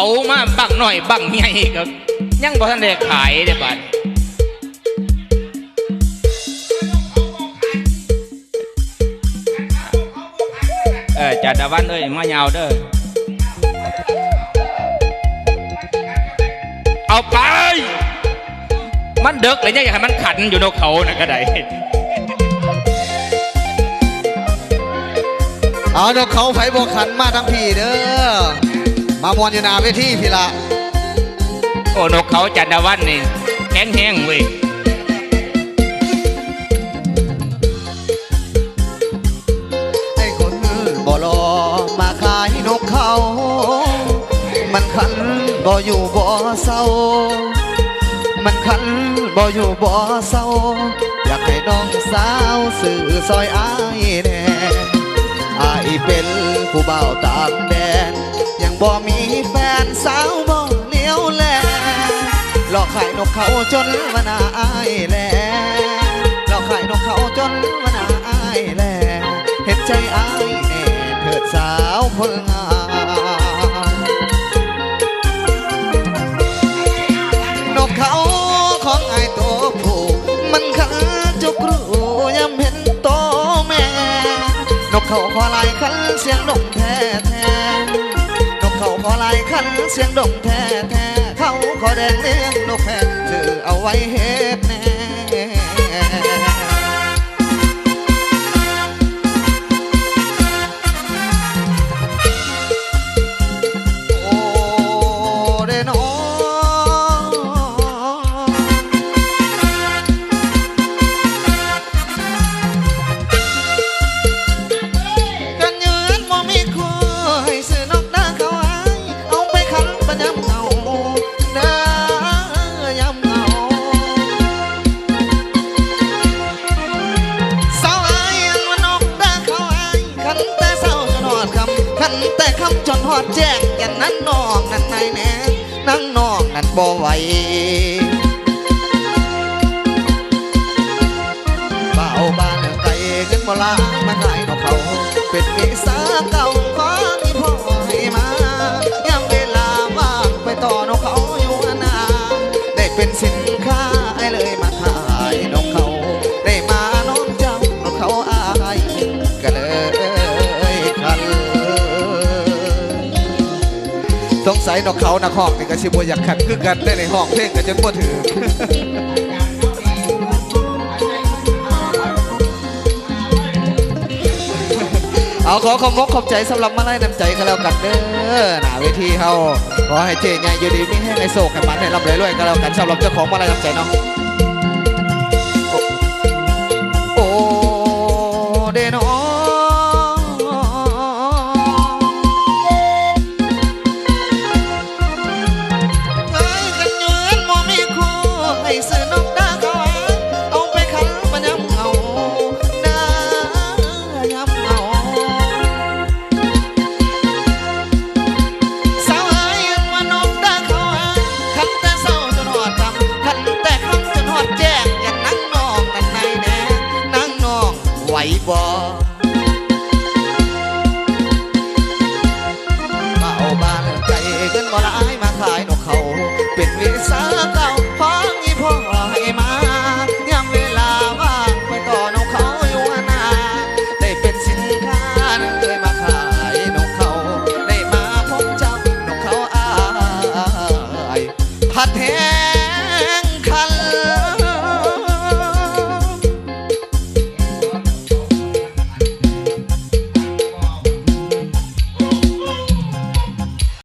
เขามาบังหน่อยบังใหญ่ก็ยังบ่ทันได้ขายเด้บัดเออจัดวันเอ้ยมายาวเด้อเอาไป มันเดึกเลยเนี่ยอยากให้มันขันอยู่นกเขานะก็ได้เอานกเขาไผบวกขันมาทั้งพี่เด้อ มามวนอยู่หนาเวทีพี่ละโอ้นกเขาจันดาวันนี่แข็งแห้งเว้ยไอ้คนบ่รอมาขายนกเขา มันขันบ่อยู่บ่เศร้า มันขันบ่อยู่บ่เศร้า อยากให้น้องสาวสื่อซอยอายแน่อายเป็นผู้เบาวต่างแดน ยังบ่มีแฟนสาวบ่เลี้ยวแลหลอกขายนกเขาจนวันาอายแลหลอกขายนกเขาจนวันาอายแลเห็นใจอายแน่เถิดสาวคนงามนกเขาของไอ้ตัวผู้มันขันจุกรูยำเห็นโตแม่นกเขาขอลายขันเสียงดงแท้ อลายขันเสียงดงแท้แท้เขาขอแดงเลี้ยงนกแพะถือเอาไว้เฮ็ด คำขันแต่คำจนหอดแจ้งอย่างนั้นนอกนั่นนายแน่นั่งนอกนั่นบ่ไหวเบาบ้านไก่เงินบ่ลามาขายนกเขาเป็นวิสา สงสัยนกเขานักห้องนี่ก็ชิบอยากขัดคือกันได้ในห้องเพลงกันจนบ่ถือเอาขอขอบมกขอบใจสำหรับมาไล่น้ำใจกันแล้วกันเด้อหน้าเวทีเฮาขอให้เจใหญ่อยู่ดีมีแห้งในโศกให้มันให้ร่ำรวยๆกันแล้วกันสำหรับเจ้าของมาไล่น้ำใจเนาะ เ